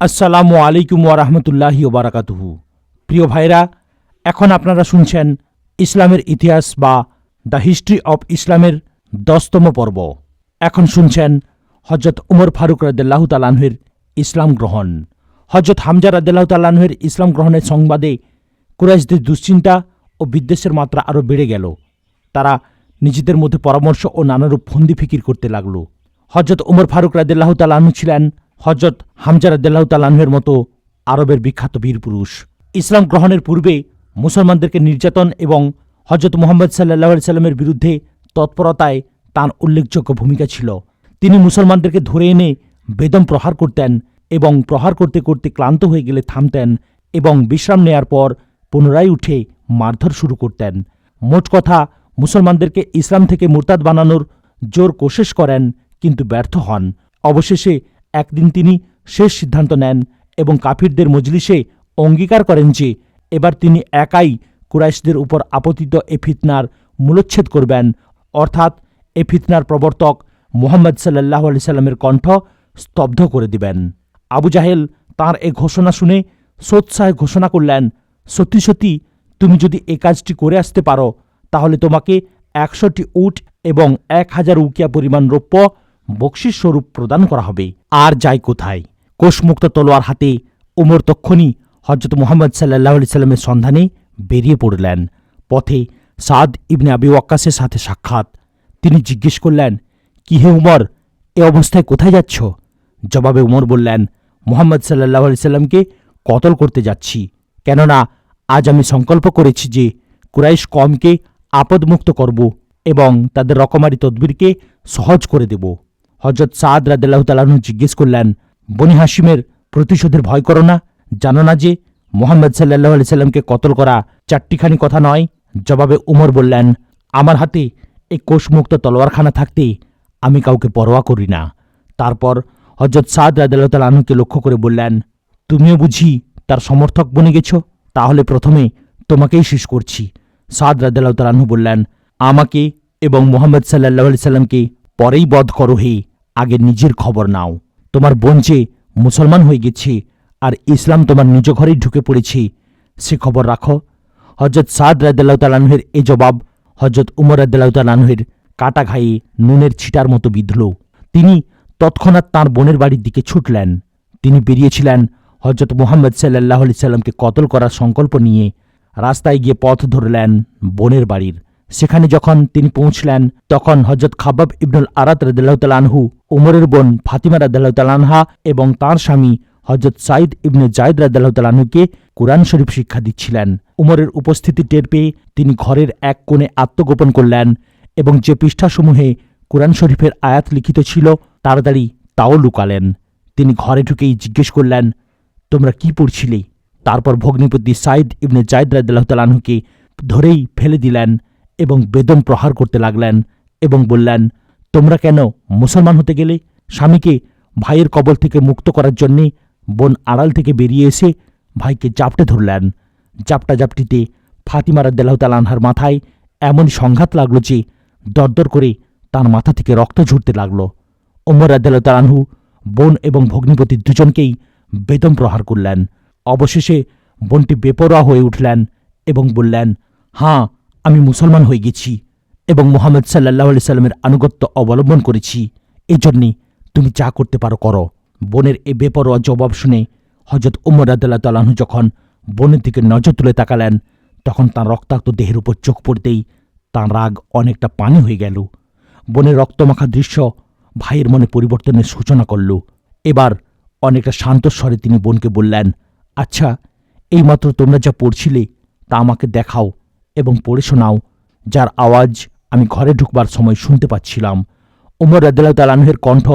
আসসালামু আলাইকুম ওরহমতুল্লাহি ওবারাকাতুহু প্রিয় ভাইরা, এখন আপনারা শুনছেন ইসলামের ইতিহাস বা দ্য হিস্ট্রি অব ইসলামের দশতম পর্ব। এখন শুনছেন হজরত উমর ফারুক রাদেল্লাহ তালাহের ইসলাম গ্রহণ। হজরত হামজা রাদেল্লাহ তালাহের ইসলাম গ্রহণের সংবাদে কুরাইশদের দুশ্চিন্তা ও বিদ্বেষের মাত্রা আরও বেড়ে গেল। তারা নিজেদের মধ্যে পরামর্শ ও নানারূপ ফন্দি ফিকির করতে লাগল। হজরত উমর ফারুক রাদেল্লাহ তালাহু ছিলেন হজরত হামজা রাদেল্লাহ তালাহের মতো আরবের বিখ্যাত বীর পুরুষ। ইসলাম গ্রহণের পূর্বে মুসলমানদেরকে নির্যাতন এবং হজরত মোহাম্মদ সাল্লাহ সাল্লামের বিরুদ্ধে তৎপরতায় তাঁর উল্লেখযোগ্য ভূমিকা ছিল। তিনি মুসলমানদেরকে ধরে এনে বেদম প্রহার করতেন এবং প্রহার করতে করতে ক্লান্ত হয়ে গেলে থামতেন এবং বিশ্রাম নেয়ার পর পুনরায় উঠে মারধর শুরু করতেন। মোট কথা, মুসলমানদেরকে ইসলাম থেকে মুরতাদ বানানোর জোর কোশেশ করেন, কিন্তু ব্যর্থ হন। অবশেষে একদিন তিনি শেষ সিদ্ধান্ত নেন এবং কাফিরদের মজলিসে অঙ্গীকার করেন যে, এবার তিনি একাই কুরাইশদের উপর আপতিত এ ফিতনার মূলচ্ছেদ করবেন। অর্থাৎ এ ফিতনার প্রবর্তক মোহাম্মদ সাল্লাহ আলি সাল্লামের কণ্ঠ স্তব্ধ করে দিবেন। আবু জাহেল তাঁর এ ঘোষণা শুনে সোৎসাহে ঘোষণা করলেন, সত্যি সত্যি, তুমি যদি এ কাজটি করে আসতে পারো, তাহলে তোমাকে একশোটি উট এবং এক হাজার উকিয়া পরিমাণ রৌপ্য বকশিস স্বরূপ প্রদান করা হবে। আর যাই কোথায়? কোষমুক্ত তলোয়ার হাতে উমর তক্ষণই হজরত মোহাম্মদ সাল্লাহ সাল্লামের সন্ধানে বেরিয়ে পড়লেন। পথে সাদ ইবনে আবি ওয়াক্কাসের সাথে সাক্ষাৎ। তিনি জিজ্ঞেস করলেন, কি হে উমর, এ অবস্থায় কোথায় যাচ্ছ? জবাবে উমর বললেন, মোহাম্মদ সাল্লাহ আলি সাল্লামকে কতল করতে যাচ্ছি। কেননা আজ আমি সংকল্প করেছি যে কুরাইশ কমকে আপদমুক্ত করব এবং তাদের রকমারি তদবিরকে সহজ করে দেব। হজরত সাদ রাদেল্লাহ তালাহু জিজ্ঞেস করলেন, বনি হাসিমের প্রতিশোধের ভয় করো না, জানো না যে মোহাম্মদ সাল্লাহ আলি সাল্লামকে কতল করা চারটিখানি কথা নয়? জবাবে উমর বললেন, আমার হাতে এই কোষমুক্ত তলোয়ারখানা থাকতে আমি কাউকে পরোয়া করি না। তারপর হজরত সাদ রাদেল্লাহ তালাহুকে লক্ষ্য করে বললেন, তুমিও বুঝি তার সমর্থক বনে গেছ? তাহলে প্রথমে তোমাকেই শেষ করছি। সাদ রাদেল্লাহ তালাহু বললেন, আমাকে এবং মোহাম্মদ সাল্লাহ আলি সাল্লামকে পরেই বধ করো হে। আগে নিজের খবর নাও। তোমার বোন যে মুসলমান হয়ে গেছে আর ইসলাম তোমার নিজ ঘরেই ঢুকে পড়েছে, সে খবর রাখো। হজরত সাদ রাদ্দাল্লাহ তালাহের এ জবাব হজরত উমর রাদ্দাল্লাহ তালাহের কাটা ঘায়ে নুনের ছিটার মতো বিঁধল। তিনি তৎক্ষণাৎ তাঁর বোনের বাড়ির দিকে ছুটলেন। তিনি বেরিয়েছিলেন হজরত মোহাম্মদ সাল্লাহ সাল্লামকে কতল করার সংকল্প নিয়ে রাস্তায় গিয়ে পথ ধরলেন বোনের বাড়ির। সেখানে যখন তিনি পৌঁছলেন, তখন হজরত খাবাব ইবনুল আরাত রদাল্লাহ তালানহু উমরের বোন ফাতিমা রাদ্দাল্লাহ তালানহা এবং তাঁর স্বামী হজরত সাইদ ইবনে জায়দ রাদ্দাল্লাহ তালানহুকে কোরআন শরীফ শিক্ষা দিচ্ছিলেন। উমরের উপস্থিতি টের পেয়ে তিনি ঘরের এক কোণে আত্মগোপন করলেন এবং যে পৃষ্ঠাসমূহে কোরআন শরীফের আয়াত লিখিত ছিল, তাড়াতাড়ি তাও লুকালেন। তিনি ঘরে ঢুকেই জিজ্ঞেস করলেন, তোমরা কি পড়ছিলে? তারপর ভগ্নিপতি সাইদ ইবনে জায়দ রাদ্দাল্লাহ তালানহুকে ধরেই ফেলে দিলেন। এবং বেদম প্রহার করতে লাগলেন এবং বললেন, তোমরা কেন মুসলমান হতে গেলে? স্বামীকে ভাইয়ের কবল থেকে মুক্ত করার জন্যে বোন আড়াল থেকে বেরিয়ে এসে ভাইকে জাপটে ধরলেন। জাপটা জাপটিতে ফাতিমা রাদ্দাল্লাহ তালানহার মাথায় এমন সংঘাত লাগল যে দরদর করে তার মাথা থেকে রক্ত ঝরতে লাগল। ওমর রাদ্দাল্লাহ তালানহু বোন এবং ভগ্নিপতি দুজনকেই বেদম প্রহার করলেন। অবশেষে বোনটি বেপরোয়া হয়ে উঠলেন এবং বললেন, হাঁ আমি মুসলমান হয়ে গেছি এবং মোহাম্মদ সাল্লাহ আলি সাল্লামের আনুগত্য অবলম্বন করেছি। এজন্যে তুমি যা করতে পারো করো। বোনের এ বেপরোয়া জবাব শুনে হজরত উমর আদাল্লাহ তালাহু যখন বোনের দিকে নজর তুলে তাকালেন, তখন তাঁর রক্তাক্ত দেহের উপর চোখ পড়তেই তাঁর রাগ অনেকটা পানি হয়ে গেল। বোনের রক্তমাখা দৃশ্য ভাইয়ের মনে পরিবর্তনের সূচনা করল। এবার অনেকটা শান্ত স্বরে তিনি বোনকে বললেন আচ্ছা এইমাত্র তোমরা যা পড়ছিলে তা আমাকে দেখাও। এবং পড়ে শোনাও, যার আওয়াজ আমি ঘরে ঢুকবার সময় শুনতে পাচ্ছিলাম। ওমর রাদ্দাল্লাহ তালাহের কণ্ঠ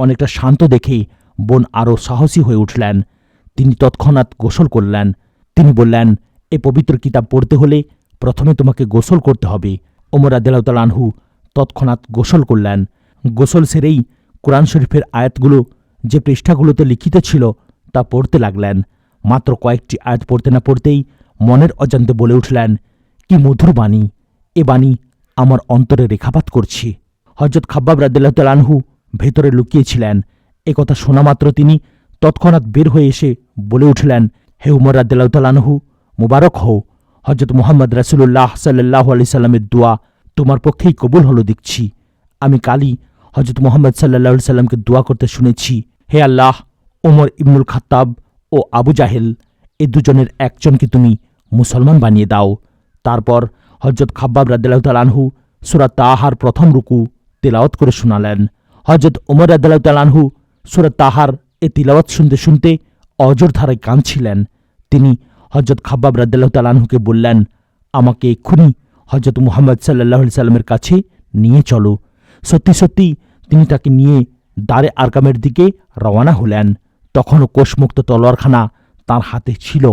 অনেকটা শান্ত দেখে বোন আরও সাহসী হয়ে উঠলেন। তিনি তৎক্ষণাৎ গোসল করলেন। তিনি বললেন, এ পবিত্র কিতাব পড়তে হলে প্রথমে তোমাকে গোসল করতে হবে। ওমর তালাহু তৎক্ষণাৎ গোসল করলেন। গোসল সেরেই কোরআন শরীফের আয়াতগুলো যে পৃষ্ঠাগুলোতে লিখিত ছিল তা পড়তে লাগলেন। মাত্র কয়েকটি আয়াত পড়তে না পড়তেই মনের অজান্তে বলে উঠলেন কি মধুর বাণী, এ বাণী আমার অন্তরে রেখাপাত করছি। হজরত খাব্বাব রাদ্দাল্লাহ তালানহু ভেতরে লুকিয়েছিলেন। এ কথা শোনা মাত্র তিনি তৎক্ষণাৎ বের হয়ে এসে বলে উঠলেন, হে উমর রাদ্দাল্লাহ তালানহু মুবারক হও। হজরত মোহাম্মদ রাসুল্লাহ সাল্লাহ আলি সাল্লামের দোয়া তোমার পক্ষেই কবুল হলো দেখছি। আমি কালই হজরত মোহাম্মদ সাল্লাহ সাল্লামকে দোয়া করতে শুনেছি। হে আল্লাহ ওমর ইবনুল খাত্তাব ও আবু জাহেল, এ দুজনের একজনকে তুমি মুসলমান বানিয়ে দাও। তারপর হজরত খাব্বাব তালানহু সুরাত তাহার প্রথম রুকু তেলাওয়াত করে শোনালেন। হজরত উমর তালানহু সুরাত তাহার এ তিলাওয়াত শুনতে শুনতে অজর ধারায় কাঁদছিলেন। তিনি হজরত খাব্বাব তালানহুকে বললেন, আমাকে এক্ষুনি হজরত মুহাম্মদ সাল্লাহ সাল্লামের কাছে নিয়ে চলো। সত্যি সত্যি তিনি তাকে নিয়ে দারে আরকামের দিকে রওয়ানা হলেন। তখনও কোষমুক্ত তলোয়ারখানা তার হাতে ছিল।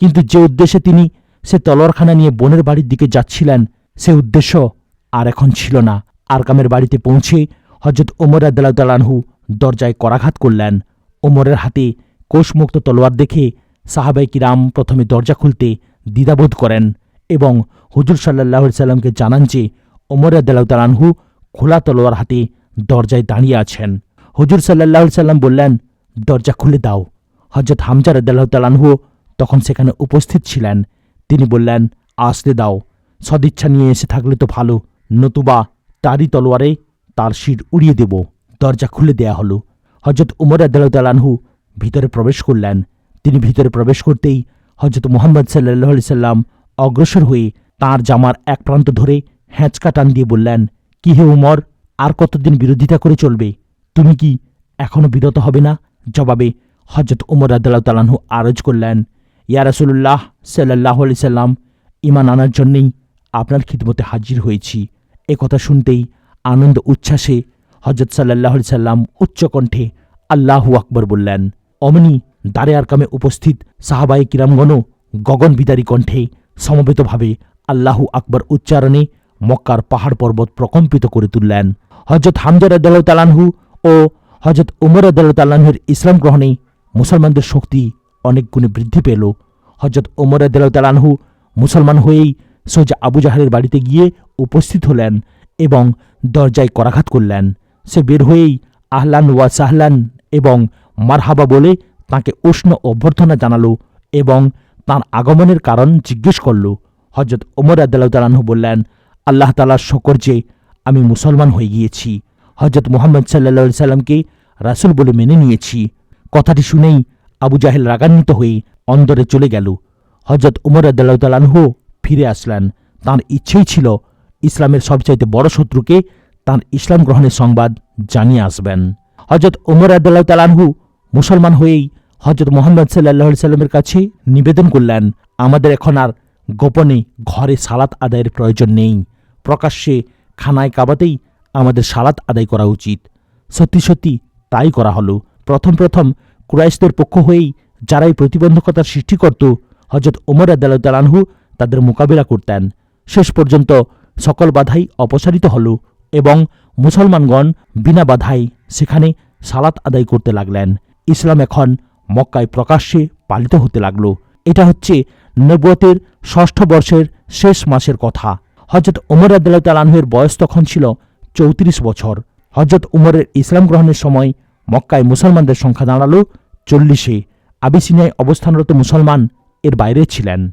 কিন্তু যে উদ্দেশ্যে তিনি সে তলোয়ারখানা নিয়ে বোনের বাড়ির দিকে যাচ্ছিলেন। সে উদ্দেশ্য আর এখন ছিল না। আরকামের বাড়িতে পৌঁছে হজরত ওমর আদালাহু দরজায় করাঘাত করলেন। ওমরের হাতে কোষমুক্ত তলোয়ার দেখে সাহাবাই কিরাম প্রথমে দরজা খুলতে দ্বিধাবোধ করেন এবং হুজুর সাল্লাহ সাল্লামকে জানান যে, ওমর আদালাহু খোলা তলোয়ার হাতে দরজায় দাঁড়িয়ে আছেন। হুজুর সাল্লাহ সাল্লাম বললেন, দরজা খুলে দাও। হজরত হামজার আদাল্লাহ তখন সেখানে উপস্থিত ছিলেন। তিনি বললেন, আসতে দাও। সদিচ্ছা নিয়ে এসে থাকলে তো ভালো, নতুবা তারই তলোয়ারে তার শির উড়িয়ে দেব। দরজা খুলে দেয়া হলো। হজরত উমর আদাল্লাহ তালানহু ভিতরে প্রবেশ করলেন। তিনি ভিতরে প্রবেশ করতেই হজরত মোহাম্মদ সাল্লাহ সাল্লাম অগ্রসর হয়ে তার জামার এক প্রান্ত ধরে হ্যাঁচকা টান দিয়ে বললেন, কি হে উমর, আর কতদিন বিরোধিতা করে চলবে? তুমি কি এখনও বিরত হবে না? জবাবে হজরত উমর আদাল্লাহ তালাহু আরজ করলেন ইয়া রাসুল্লাহ সাল্লাহ আলি সাল্লাম ইমান আনার জন্যেই আপনার খিদমতে হাজির হয়েছি। এ কথা শুনতেই আনন্দ, উচ্ছ্বাসে হজরত সাল্লাহ সাল্লাম উচ্চকণ্ঠে আল্লাহু আকবর বললেন, অমনি দারে আরকামে উপস্থিত সাহাবাই কিরামগণও গগন বিদারী কণ্ঠে সমবেতভাবে আল্লাহু আকবর উচ্চারণে মক্কার পাহাড় পর্বত প্রকম্পিত করে তুললেন। হজরত হামজার আদাল্লাহ তালানহু ও হজরত উমর আদাল্লাহ তাল্লাহের ইসলাম গ্রহণে মুসলমানদের শক্তি অনেক গুণে বৃদ্ধি পেল। হজরত ওমর তালানহু মুসলমান হয়েই সোজা আবু জাহারের বাড়িতে গিয়ে উপস্থিত হলেন এবং দরজায় করাঘাত করলেন। সে বের হয়েই আহলান ওয়া সাহলান এবং মারহাবা বলে তাকে উষ্ণ অভ্যর্থনা জানালো এবং তার আগমনের কারণ জিজ্ঞেস করল। হজরত ওমর আদাল্লাহ তালাহু বললেন, আল্লাহ তালার শকর যে আমি মুসলমান হয়ে গিয়েছি। হজরত মোহাম্মদ সাল্লা সাল্লামকে রাসুল বলে মেনে নিয়েছি। কথাটি শুনেই আবু জাহেল রাগান্বিত হয়ে অন্দরে চলে গেল। হজরত উমর আদাল্লাহ তালাহু ফিরে আসলেন। তার ইচ্ছেই ছিল ইসলামের সবচাইতে বড় শত্রুকে তার ইসলাম গ্রহণের সংবাদ জানিয়ে আসবেন। হজরত উমর আদাল্লাহ তালাহু মুসলমান হয়েই হজরত মোহাম্মদ সাল্লাহ সাল্লামের কাছে নিবেদন করলেন, আমাদের এখন আর গোপনে ঘরে সালাত আদায়ের প্রয়োজন নেই। প্রকাশ্যে খানায় কাবাতেই আমাদের সালাত আদায় করা উচিত। সত্যি সত্যি তাই করা হলো। প্রথম প্রথম কুরাইশদের পক্ষ হয়েই যারাই প্রতিবন্ধকতার সৃষ্টি করত হজরত ওমর আদালতালানহু তাদের মোকাবিলা করতেন। শেষ পর্যন্ত সকল বাধাই অপসারিত হল এবং মুসলমানগণ বিনা বাধাই সেখানে সালাত আদায় করতে লাগলেন। ইসলাম এখন মক্কায় প্রকাশ্যে পালিত হতে লাগল। এটা হচ্ছে নব্বতের ষষ্ঠ বর্ষের শেষ মাসের কথা। হজরত উমর আদাল্লাহ তালানহের বয়স তখন ছিল চৌত্রিশ বছর। হজরত উমরের ইসলাম গ্রহণের সময় মক্কায় মুসলমানদের সংখ্যা দাঁড়াল চল্লিশে। আবিসিনিয়ায় অবস্থানরত মুসলমান এর বাইরে ছিলেন।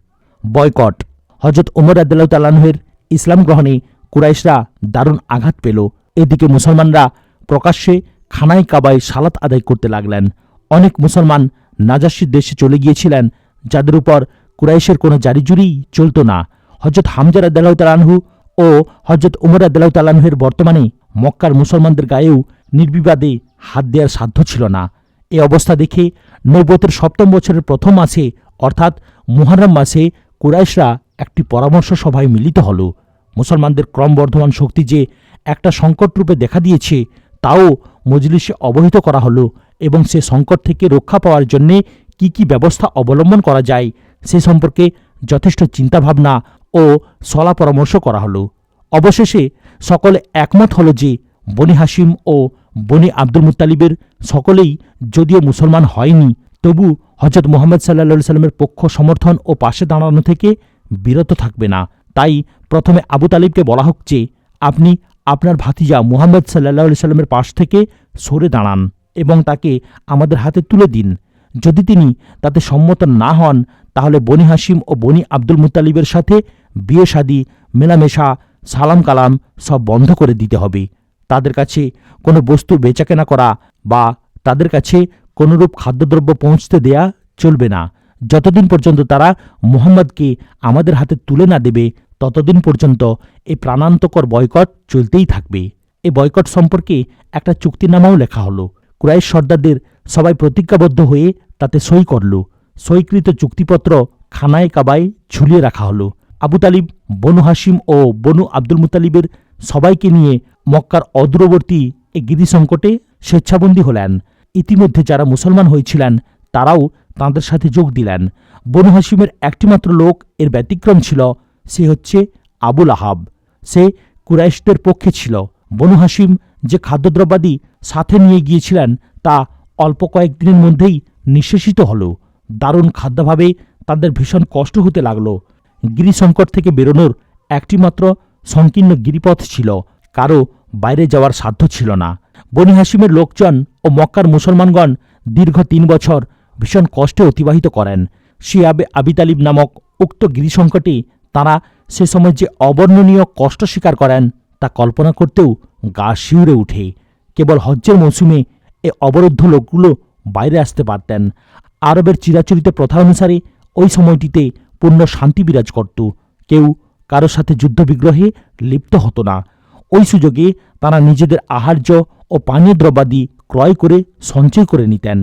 বয়কট। হজরত উমর আদাল্লাহ তালানহের ইসলাম গ্রহণে কুরাইশরা দারুণ আঘাত পেল। এদিকে মুসলমানরা প্রকাশ্যে খানায় কাবায় সালাত আদায় করতে লাগলেন। অনেক মুসলমান নাজাসির দেশে চলে গিয়েছিলেন, যাদের উপর কুরাইশের কোনো জারিজুরি চলত না। হজরত হামজার আদাল্লাহ তালানহু ও হজরত উমর আদাল্লাহ তালানহের বর্তমানে মক্কার মুসলমানদের গায়েও নির্বিবাদে হাত দেওয়ার সাধ্য ছিল না। এ অবস্থা দেখে নৈবতের সপ্তম বছরের প্রথম মাসে, অর্থাৎ মুহারম মাসে, কুরাইশরা একটি পরামর্শ সভায় মিলিত হল। মুসলমানদের ক্রমবর্ধমান শক্তি যে একটা সংকট রূপে দেখা দিয়েছে, তাও মজলিসে অবহিত করা হলো এবং সে সংকট থেকে রক্ষা পাওয়ার জন্যে কি কি ব্যবস্থা অবলম্বন করা যায়, সে সম্পর্কে যথেষ্ট চিন্তাভাবনা ও সলা পরামর্শ করা হলো। অবশেষে সকলে একমত হল যে বনি হাসিম ও বনি আব্দুল মুতালিবের সকলেই যদিও মুসলমান হয়নি, তবু হজরত মোহাম্মদ সাল্লা সাল্লামের পক্ষ সমর্থন ও পাশে দাঁড়ানো থেকে বিরত থাকবে না। তাই প্রথমে আবু তালিবকে বলা হোক যে, আপনি আপনার ভাতিজা মুহাম্মদ সাল্লাহ সাল্লামের পাশ থেকে সরে দাঁড়ান এবং তাকে আমাদের হাতে তুলে দিন। যদি তিনি তাতে সম্মত না হন, তাহলে বনি হাসিম ও বনি আব্দুল মুতালিবের সাথে বিয়ে শাদী, মেলামেশা সালাম কালাম সব বন্ধ করে দিতে হবে। তাদের কাছে কোনো বস্তু বেচাকেনা করা বা তাদের কাছে কোনোরূপ খাদ্যদ্রব্য পৌঁছতে দেয়া চলবে না। যতদিন পর্যন্ত তারা মুহাম্মদকে আমাদের হাতে তুলে না দেবে, ততদিন পর্যন্ত এই প্রাণান্তকর বয়কট চলতেই থাকবে। এই বয়কট সম্পর্কে একটা চুক্তিনামাও লেখা হলো। কুরাইশ সর্দারদের সবাই প্রতিজ্ঞাবদ্ধ হয়ে তাতে সই করল। সইকৃত চুক্তিপত্র খানায় কাবায় ঝুলিয়ে রাখা হলো। আবু তালিব, বনু হাসিম ও বনু আব্দুল মুতালিবের সবাইকে নিয়ে মক্কার অদূরবর্তী এই গিরি সংকটে স্বেচ্ছাবন্দী হলেন। ইতিমধ্যে যারা মুসলমান হয়েছিলেন, তারাও তাঁদের সাথে যোগ দিলেন। বনু হাসিমের একটিমাত্র লোক এর ব্যতিক্রম ছিল, সে হচ্ছে আবুল আহাব। সে কুরাইশদের পক্ষে ছিল। বনু হাসিম যে খাদ্যদ্রব্যাদি সাথে নিয়ে গিয়েছিলেন, তা অল্প কয়েকদিনের মধ্যেই নিঃশেষিত হল। দারুণ খাদ্যাভাবে তাদের ভীষণ কষ্ট হতে লাগল। গিরিসংকট থেকে বেরোনোর একটিমাত্র সংকীর্ণ গিরিপথ ছিল। কারও বাইরে যাওয়ার সাধ্য ছিল না। বনি হাসিমের লোকজন ও মক্কার মুসলমানগণ দীর্ঘ তিন বছর ভীষণ কষ্টে অতিবাহিত করেন। শিয়াবে আবি তালিব নামক উক্ত গিরিসংকটে তারা সে সময় যে অবর্ণনীয় কষ্ট স্বীকার করেন তা কল্পনা করতেও গা শিউরে উঠে কেবল হজ্জের মৌসুমে এ অবরুদ্ধ লোকগুলো বাইরে আসতে পারতেন। আরবের চিরাচরিত প্রথা অনুসারে ওই সময়টিতে পূর্ণ শান্তি বিরাজ করত। কেউ কারও সাথে যুদ্ধবিগ্রহে লিপ্ত হতো না। ওই সুযোগে তারা নিজেদের আহার্য ও পানীয় দ্রব্যাদি ক্রয় করে সঞ্চয় করে নিতেন।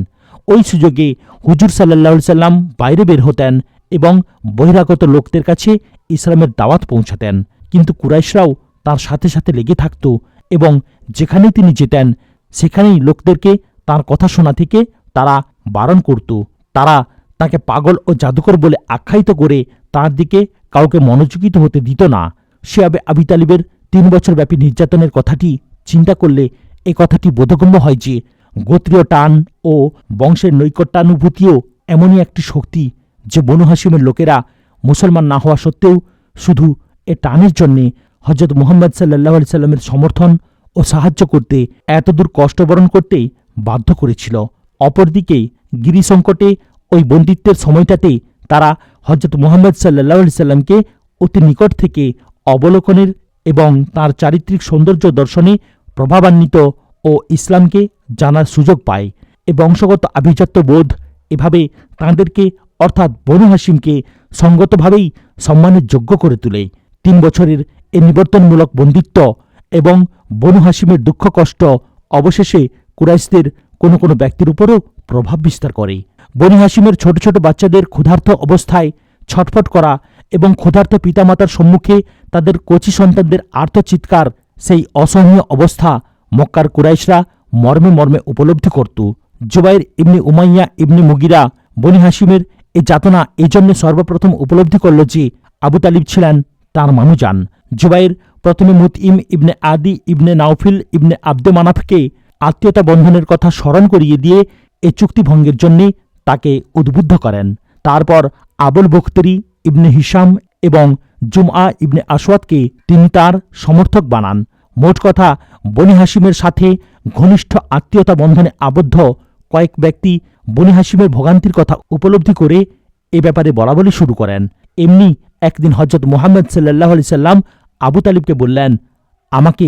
ওই সুযোগে হুজুর সাল্লাহ সাল্লাম বাইরে বের হতেন এবং বহিরাগত লোকদের কাছে ইসলামের দাওয়াত পৌঁছাতেন। কিন্তু কুরাইশরাও তার সাথে সাথে লেগে থাকত এবং যেখানেই তিনি যেতেন, সেখানেই লোকদেরকে তার কথা শোনা থেকে তারা বারণ করত। তারা তাকে পাগল ও জাদুকর বলে আখ্যায়িত করে তার দিকে কাউকে মনোযোগিত হতে দিত না। শিয়াবে আবি তালিবের তিন বছর ব্যাপী নির্যাতনের কথাটি চিন্তা করলে এ কথাটি বোধগম্য হয় যে গোত্রীয় টান ও বংশের নৈকট্যানুভূতিও এমনই একটি শক্তি যে বনু হাসিমের লোকেরা মুসলমান না হওয়া সত্ত্বেও শুধু এ টানের জন্যে হজরত মুহাম্মদ সাল্লাহ সাল্লামের সমর্থন ও সাহায্য করতে এতদূর কষ্টবরণ করতে বাধ্য করেছিল। অপরদিকে গিরি সংকটে ওই বন্দিত্বের সময়টাতে তারা হজরত মুহাম্মদ সাল্লাহ সাল্লামকে অতি নিকট থেকে অবলোকনের এবং তার চারিত্রিক সৌন্দর্য দর্শনে প্রভাবান্বিত ও ইসলামকে জানার সুযোগ পায়। এ বংশগত আভিজাত্য বোধ এভাবে তাঁদেরকে, অর্থাৎ বনু হাসিমকে সঙ্গতভাবেই সম্মানের যোগ্য করে তোলে। তিন বছরের এ নিবর্তনমূলক বন্দিত্ব এবং বনু হাসিমের দুঃখ কষ্ট অবশেষে কুরাইশদের কোনো কোনো ব্যক্তির উপরও প্রভাব বিস্তার করে। বনু হাসিমের ছোট ছোট বাচ্চাদের ক্ষুধার্ত অবস্থায় ছটফট করা এবং ক্ষুধার্ত পিতামাতার সম্মুখে তাদের কচি সন্তানদের আর্তচিৎকার সেই অসহনীয় অবস্থা মক্কার কুরাইশরা মর্মে মর্মে উপলব্ধি করত। Zubair ibn Umayya, ibn Mughira, Bani হাসিমের এ যাতনা এই জন্য সর্বপ্রথম উপলব্ধি করল যে আবু তালিব ছিলেন তার মানুযান জুবাইর প্রথমে মুতইম ইবনে আদি ইবনে নাওফিল ইবনে আব্দে মানাফকে আত্মীয়তা বন্ধনের কথা স্মরণ করিয়ে দিয়ে এ চুক্তিভঙ্গের জন্যে তাকে উদ্বুদ্ধ করেন। তারপর আবুল বখতরি ইবনে হিসাম এবং জুমআ ইবনে আসওয়াদকে তিনি তার সমর্থক বানান। মোট কথা, বনি হাসিমের সাথে ঘনিষ্ঠ আত্মীয়তা বন্ধনে আবদ্ধ কয়েক ব্যক্তি বনি হাসিমের ভোগান্তির কথা উপলব্ধি করে এ ব্যাপারে বলা বলি শুরু করেন। এমনি একদিন হজরত মোহাম্মদ সাল্লাহ আলি সাল্লাম আবু তালিবকে বললেন, আমাকে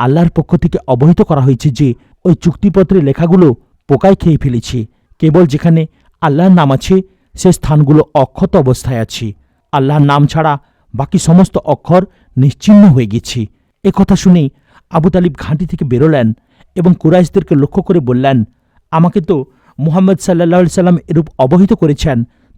আল্লাহর পক্ষ থেকে অবহিত করা হয়েছে যে ওই চুক্তিপত্রের লেখাগুলো পোকায় খেয়ে ফেলেছে। কেবল যেখানে আল্লাহর নাম আছে সে স্থানগুলো অক্ষত অবস্থায় আছে। আল্লাহর নাম ছাড়া বাকি সমস্ত অক্ষর নিশ্চিহ্ন হয়ে গেছে। এ কথা শুনে আবু তালিব ঘাঁটি থেকে বেরোলেন এবং কুরাইশদেরকে লক্ষ্য করে বললেন, আমাকে তো মুহাম্মদ সাল্লাহ সাল্লাম এরূপ অবহিত করেছেন।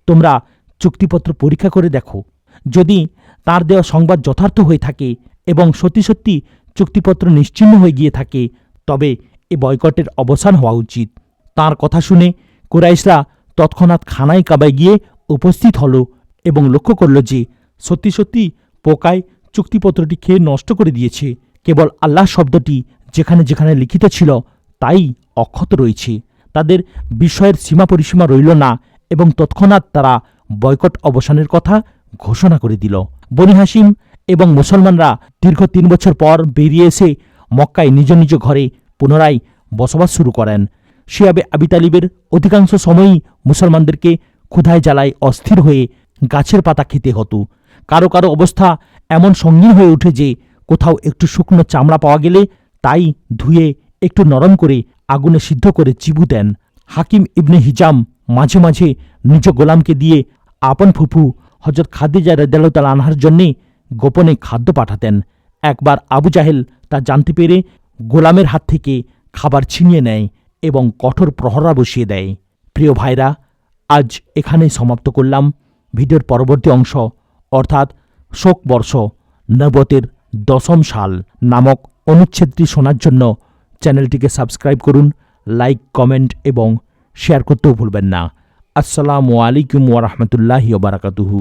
তোমরা চুক্তিপত্র পরীক্ষা করে দেখো। যদি তার দেওয়া সংবাদ যথার্থ হয়ে থাকে এবং সত্যি সত্যি চুক্তিপত্র নিশ্চিহ্ন হয়ে গিয়ে থাকে, তবে এ বয়কটের অবসান হওয়া উচিত। তার কথা শুনে কুরাইশরা তৎক্ষণাৎ খানায় কাবায় গিয়ে উপস্থিত হল এবং লক্ষ্য করল যে সত্যি সত্যি পোকায় চুক্তিপত্রটি খেয়ে নষ্ট করে দিয়েছে। কেবল আল্লাহ শব্দটি যেখানে যেখানে লিখিত ছিল, তাই অক্ষত রয়েছে। তাদের বিষয়ের সীমা পরিসীমা রইল না এবং তৎক্ষণাৎ তারা বয়কট অবসানের কথা ঘোষণা করে দিল। বনি হাসিম এবং মুসলমানরা দীর্ঘ তিন বছর পর বেরিয়ে এসে মক্কায় নিজ নিজ ঘরে পুনরায় বসবাস শুরু করেন। শিয়াবে আবি তালিবের অধিকাংশ সময়ই মুসলমানদেরকে ক্ষুধায় জ্বালায় অস্থির হয়ে গাছের পাতা খেতে হতো। কারও কারও অবস্থা এমন সঙ্গীন হয়ে ওঠে যে কোথাও একটু শুকনো চামড়া পাওয়া গেলে তাই ধুয়ে একটু নরম করে আগুনে সিদ্ধ করে চিবু দেন। হাকিম ইবনে হিজাম মাঝে মাঝে নিজ গোলামকে দিয়ে আপন ফুফু হজরত খাদিজা রেদালতাল আনহার জন্যে গোপনে খাদ্য পাঠাতেন। একবার আবু জাহেল তা জানতে পেরে গোলামের হাত থেকে খাবার ছিনিয়ে নেয়। এবং কঠোর প্রহরা বসিয়ে দেয়। প্রিয় ভাইরা, আজ এখানেই সমাপ্ত করলাম। ভিডিওর পরবর্তী অংশ, অর্থাৎ শোক বর্ষ নবতের দশম সাল নামক অনুচ্ছেদটি শোনার জন্য চ্যানেলটিকে সাবস্ক্রাইব করুন, লাইক, কমেন্ট এবং শেয়ার করতেও ভুলবেন না। আসসালামু আলাইকুম ওরহমতুল্লাহি বারাকাতুহু।